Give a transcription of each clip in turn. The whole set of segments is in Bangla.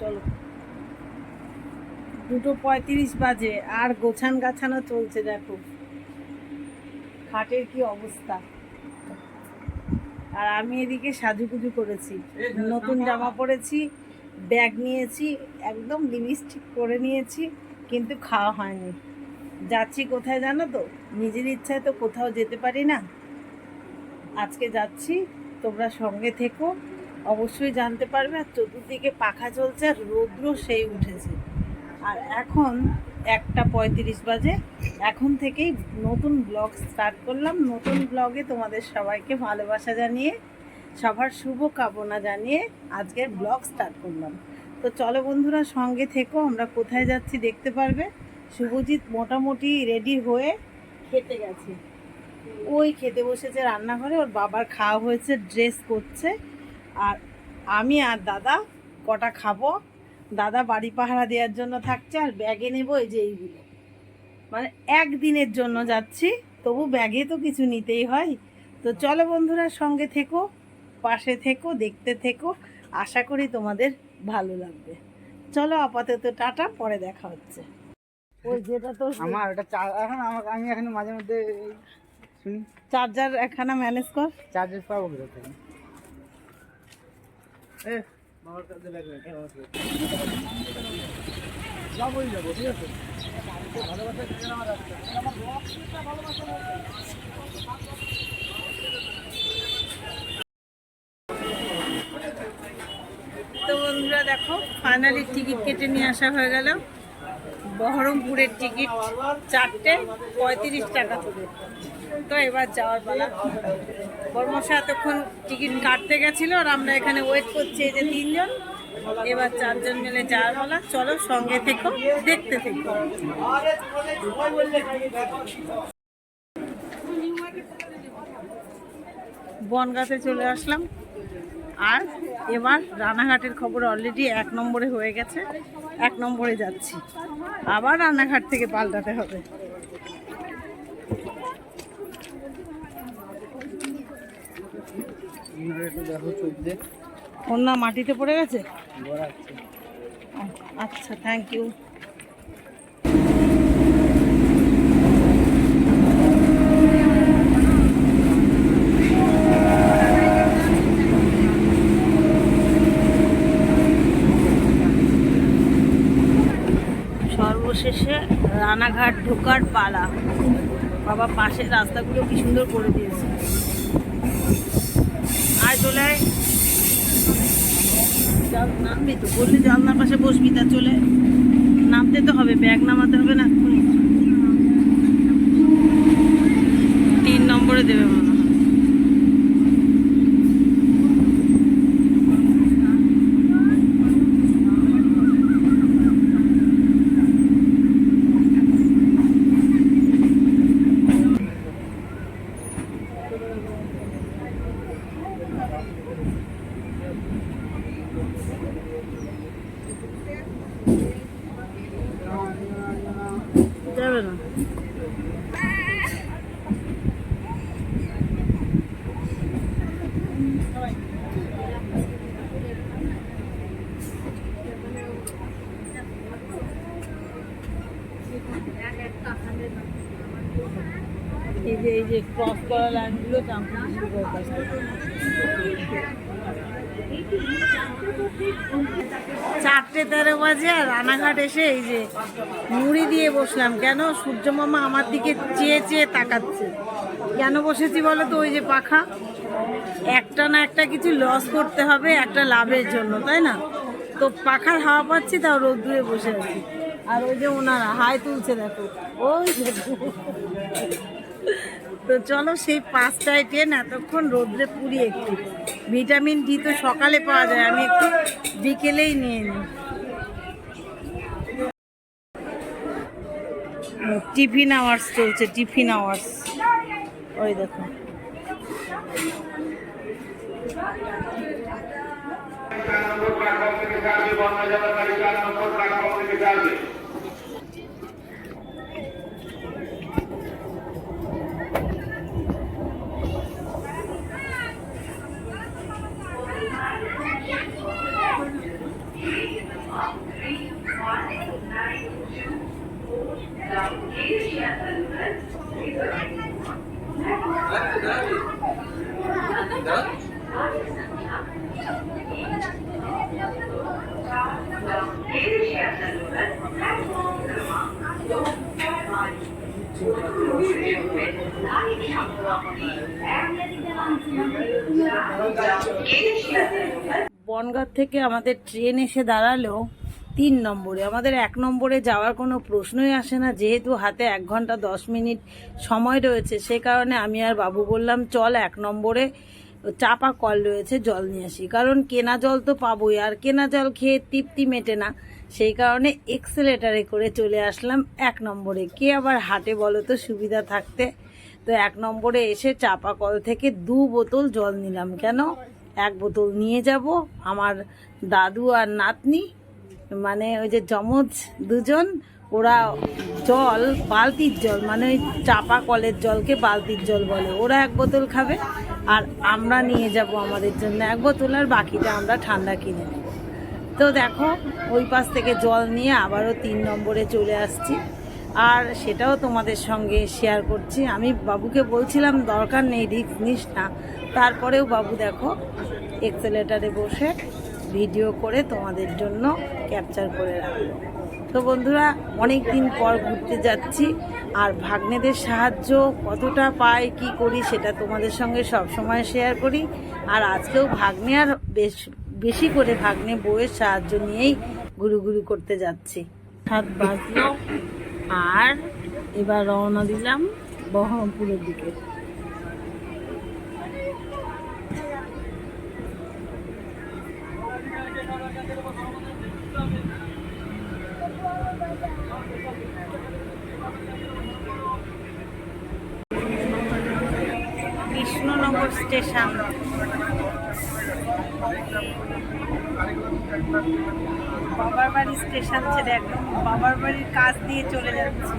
চলো। দুটো পঁয়ত্রিশ বাজে আর গোছান গাছানো চলছে দেখো। খাটের কি অবস্থা? আর আমি এদিকে সাজুগুজু করেছি। নতুন জামা পরেছি ব্যাগ নিয়েছি একদম লিপস্টিক করে নিয়েছি কিন্তু খাওয়া হয়নি। যাচ্ছি কোথায় জানো তো? নিজের ইচ্ছায় তো কোথাও যেতে পারি না। আজকে যাচ্ছি তোমরা সঙ্গে থেকো। অবশ্যই জানতে পারবে আর চতুর্দিকে পাখা চলছে আর রৌদ্র সেই উঠেছে। আর এখন একটা পঁয়ত্রিশ বাজে। এখন থেকেই নতুন ব্লগ স্টার্ট করলাম। নতুন ব্লগে তোমাদের সবাইকে ভালোবাসা জানিয়ে, সবার শুভ কামনা জানিয়ে আজকের ব্লগ স্টার্ট করলাম। তো চলো বন্ধুরা, সঙ্গে থেকো, আমরা কোথায় যাচ্ছি দেখতে পারবে। শুভজিৎ মোটামুটি রেডি হয়ে খেতে গেছে। ওই খেতে বসেছে রান্নাঘরে, ওর বাবার খাওয়া হয়েছে, ড্রেস করছে। আর আমি আর দাদা কটা খাব? দাদা বাড়ি পাহারা দেওয়ার জন্য থাকছে আর ব্যাগে নেব এই যে এইগুলো। মানে একদিনের জন্য যাচ্ছি তবু ব্যাগে তো কিছু নিতেই হয়। তো চলো বন্ধুরা সঙ্গে থেকো পাশে থেকো দেখতে থেকো। আশা করি তোমাদের ভালো লাগবে। চলো আপাতত টাটা পরে দেখা হচ্ছে। ওই যেটা তো আমার ওটা এখন আমাকে আমি এখন মাঝে মধ্যে শুনি। চার্জার একখানা ম্যানেজ কর। চার্জার পাবো কোথা থেকে এ, বাবার কাছে ব্যাগ রাখ, এ, বাবার কাছে। তো বন্ধুরা দেখো ফাইনালি টিকিট কেটে নিয়ে আসা হয়ে গেল। বহরমপুরের টিকিট চারটে পঁয়ত্রিশ টাকা তো এবার যাওয়ার পালা। বর্মশা এতক্ষণ টিকিট কাটতে গেছিল আর আমরা এখানে ওয়েট করছি এই যে তিনজন। এবার চারজন মিলে যাওয়ার পালা। চলো সঙ্গে থেকো, দেখতে থেকো। বনগাতে চলে আসলাম। আর এবার রানাঘাটের খবর অলরেডি এক নম্বরে হয়ে গেছে। এক নম্বরে যাচ্ছি। আবার রানাঘাট থেকে পাল্টাতে হবে। দিয়ে কন্যা মাটিতে পড়ে গেছে? আচ্ছা থ্যাংক ইউ সর্বশেষে রানাঘাট ঢোকার পালা। বাবা পাশের রাস্তাগুলো কি সুন্দর করে দিয়েছে। আয় চলে। নামবি তো, বললি জানলার পাশে বসবি, তা চলে। নামতে তো হবে, ব্যাগ নামাতে হবে না তিন নম্বরে দেবে মনে হয় যাবে না এই যে এই যে ক্রস করা লাইনগুলো চাম্পুটি শুরু করে কাজ চারটে তেরো বাজে আর রানাঘাট এসে এই যে মুড়ি দিয়ে বসলাম। কেন? সূর্য মামা আমার দিকে চেয়ে চেয়ে তাকাচ্ছে। কেন বসেছি বলো তো? ওই যে পাখা। একটা না একটা কিছু লস করতে হবে, একটা লাভের জন্য, তাই না? তো পাখার হাওয়া পাচ্ছি, তাও রোদ্দুরে বসে আছি। আর ওই যে ওনারা, হাই তুলছে দেখো। ওই তো চলো সেই পাঁচটায় ট্রেন এতক্ষণ রোদ্রে পুরি একটু। ভিটামিন ডি তো সকালে পাওয়া যায়, আমি একটু বিকেলেই নিয়ে নিই। টিফিন আওয়ার্স চলছে, টিফিন আওয়ার্স। ওই দেখো। বনগাঁ থেকে আমাদের ট্রেন এসে দাঁড়াল তিন নম্বরে। আমাদের এক নম্বরে যাওয়ার কোনো প্রশ্নই আসে না, যেহেতু হাতে এক ঘণ্টা দশ মিনিট সময় রয়েছে, সে কারণে আমি আর বাবু বললাম, চল এক নম্বরে চাপা কল রয়েছে, জল নিয়ে আসি। কারণ কেনা জল তো পাবোই, আর কেনা জল খেয়ে তৃপ্তি মেটে না। সেই কারণে এক্সেলেটারে করে চলে আসলাম এক নম্বরে। কে আবার হাটে বলো তো, সুবিধা থাকতে? তো এক নম্বরে এসে চাপা কল থেকে দু বোতল জল নিলাম। কেন? এক বোতল নিয়ে যাব, আমার দাদু আর নাতনি মানে ওই যে যমজ দুজন, ওরা জল, বালতির জল মানে ওই চাপা কলের জলকে বালতির জল বলে। ওরা এক বোতল খাবে আর আমরা নিয়ে যাব আমাদের জন্য। এক বোতল আর বাকিটা আমরা ঠান্ডা কিনে নেব। তো দেখো, ওই পাশ থেকে জল নিয়ে আবারও তিন নম্বরে চলে আসছি। আর সেটাও তোমাদের সঙ্গে শেয়ার করছি। আমি বাবুকে বলছিলাম, দরকার নেই রিক্স নিস না। তারপরেও বাবু দেখো এক্সেলেটারে বসে ভিডিও করে তোমাদের জন্য ক্যাপচার করে রাখল। তো বন্ধুরা অনেক দিন পর ঘুরতে যাচ্ছি। আর ভাগ্নেদের সাহায্য কতটা পাই কি করি সেটা তোমাদের সঙ্গে সব সময় শেয়ার করি। আর আজকেও ভাগ্নে আর বেশ, বেশি করে ভাগ্নে বউয়ের সাহায্য নিয়েই ঘুরু ঘুরু করতে যাচ্ছি। হাত বাজলো। আর এবার রওনা দিলাম বহরমপুরের দিকে। কৃষ্ণনগর স্টেশন। বাবার বাড়ি স্টেশন ছেড়ে একদম বাবার বাড়ির কাজ দিয়ে চলে যাচ্ছে।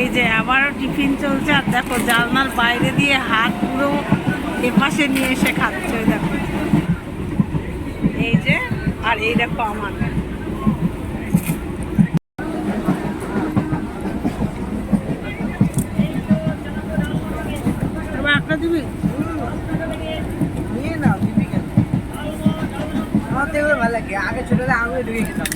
এই যে আবারও টিফিন চলছে, আর দেখো জানলার বাইরে দিয়ে হাত পুরো এপাশে নিয়ে এসে খাচ্ছে, দেখো। এই যে আর এই দেখো আমার। একটা দিবি? নিয়ে নাও, দিবি আমার তো ভালো লাগে। আগে ছোটবেলা আঙুলে ঢুকে খেতাম।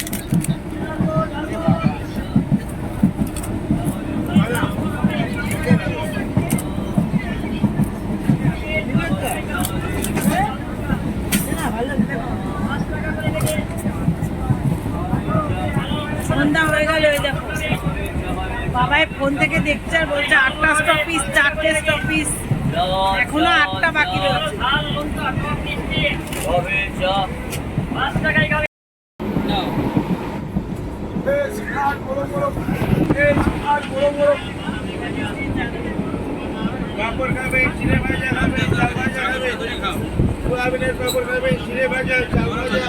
সন্ধ্যা হয়ে গেল ওই দেখো। বাবাই ফোন থেকে দেখছে আর বলছে, আটটা স্টপিস চারটে স্টপিস এখনও আটটা বাকি রয়েছে। পাপড় খাবে চিড়ে ভাজা খাবে চাল ভাজা খাবে সোয়াবিনের পাপড় খাবে চিড়ে ভাজা চাল ভাজা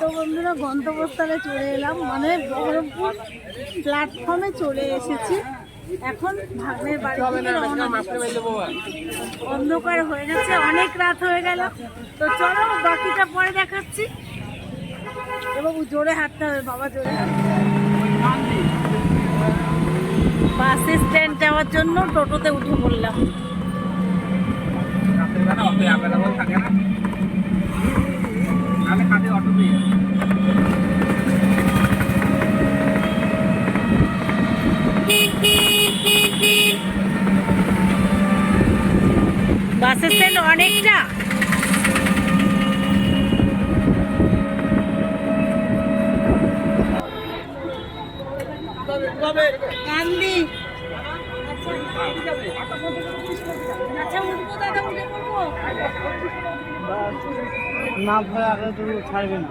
তো বন্ধুরা গন্তব্যস্থলে চলে এলাম। মানে বহরমপুর প্ল্যাটফর্মে চলে এসেছি। এখন ভাগ্নের বাড়ি থেকে রওনা অন্ধকার হয়ে গেছে অনেক রাত হয়ে গেল। তো চলো বাকিটা পরে দেখাচ্ছি। এবং জোরে হাঁটতে হবে বাবা জোরে। বাস স্ট্যান্ড যাওয়ার জন্য টোটোতে উঠে পড়লাম। আমি অটো দিয়ে বাস স্ট্যান্ড অনেকটা। আচ্ছা না ভয় আগে তো ছাড়বে না।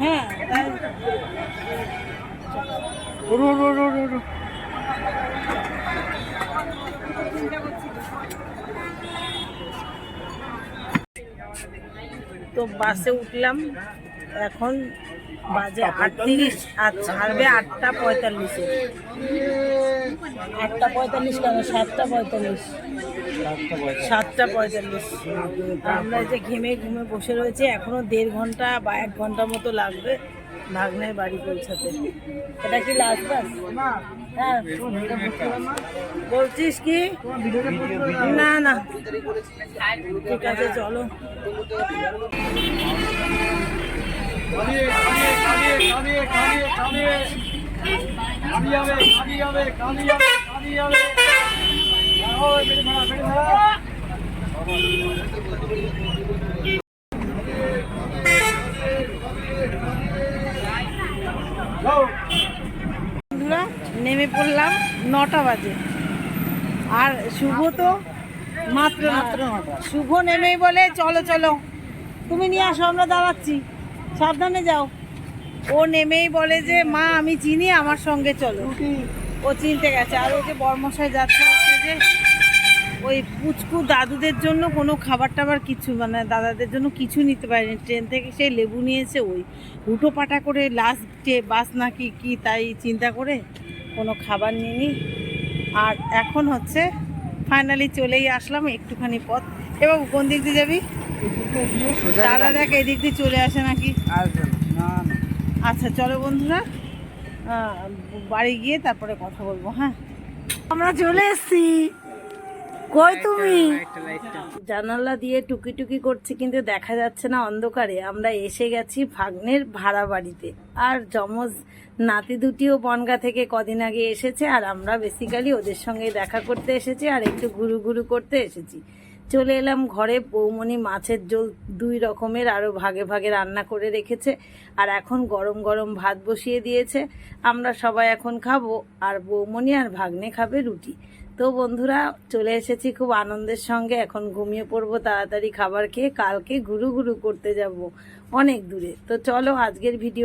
হ্যাঁ তাই। ওরো ওরো ওরো ওরো, ওরো তো বাসে উঠলাম। এখন বাজে আটত্রিশ আর ছাড়বে আটটা পঁয়তাল্লিশে। আটটা পঁয়তাল্লিশ কেন? সাতটা পঁয়তাল্লিশ। সাতটা পঁয়তাল্লিশ। আমরা যে ঘেমে ঘুমে বসে রয়েছি এখনও দেড় ঘণ্টা বা এক ঘণ্টা মতো লাগবে। ভাগ্নের বাড়ি পৌঁছাতে এটা কি লাস্ট বাস হ্যাঁ বলছিস কি না না ঠিক আছে চলো কালিয়ে কালিয়ে কালিয়ে কালিয়ে কালিয়ে কালিয়ে যাবে কালিয়ে যাবে কালিয়ে যাবে কালিয়ে যাবে ওই বেড়ে ধরা বেড়ে ধরা যাও বন্ধুরা নেমে পড়লাম নটা বাজে। আর শুভ তো মাত্র মাত্র শুভ নেমেই বলে চলো চলো। তুমি নিয়ে আসো আমরা দাঁড়াচ্ছি। সাবধানে যাও। ও নেমেই বলে যে মা আমি চিনি আমার সঙ্গে চলো। ও চিনতে গেছে। আর ওই যে বর্মশাই যাচ্ছে হচ্ছে যে ওই পুচকু দাদুদের জন্য কোনো খাবার টাবার কিছু মানে দাদাদের জন্য কিছু নিতে পারেনি। ট্রেন থেকে সেই লেবু নিয়েছে ওই উঠো পাটা করে লাস্টে বাস নাকি কি তাই চিন্তা করে কোনো খাবার নিইনি। আর এখন হচ্ছে ফাইনালি চলেই আসলাম, একটুখানি পথ। এবং কোন দিক দিয়ে যাবি? দাদা দেখ, এদিক দিয়ে চলে আসে নাকি? আচ্ছা চলো বন্ধুরা বাড়ি গিয়ে তারপরে কথা বলব হ্যাঁ? আমরা চলে এসেছি। কই তুমি? জানালা দিয়ে টুকি টুকি করছি কিন্তু দেখা যাচ্ছে না অন্ধকারে। আমরা এসে গেছি ভাগ্নের ভাড়া বাড়িতে। আর যমজ নাতি দুটিও বনগা থেকে কদিন আগে এসেছে আর আমরা বেসিক্যালি ওদের সঙ্গে দেখা করতে এসেছি আর একটু ঘুরু ঘুরু করতে এসেছি। চলে এলাম ঘরে বৌমনি মাছের ঝোল দুই রকমের আরও ভাগে ভাগে রান্না করে রেখেছে আর এখন গরম গরম ভাত বসিয়ে দিয়েছে। আমরা সবাই এখন খাব আর বৌমনি আর ভাগ্নে খাবে রুটি। তো বন্ধুরা, চলে এসেছি খুব আনন্দের সঙ্গে। এখন ঘুমিয়ে পড়ব, তাড়াতাড়ি খাবার খেয়ে কালকে ঘুরু ঘুরু করতে যাব অনেক দূরে। তো চলো, আজকের ভিডিও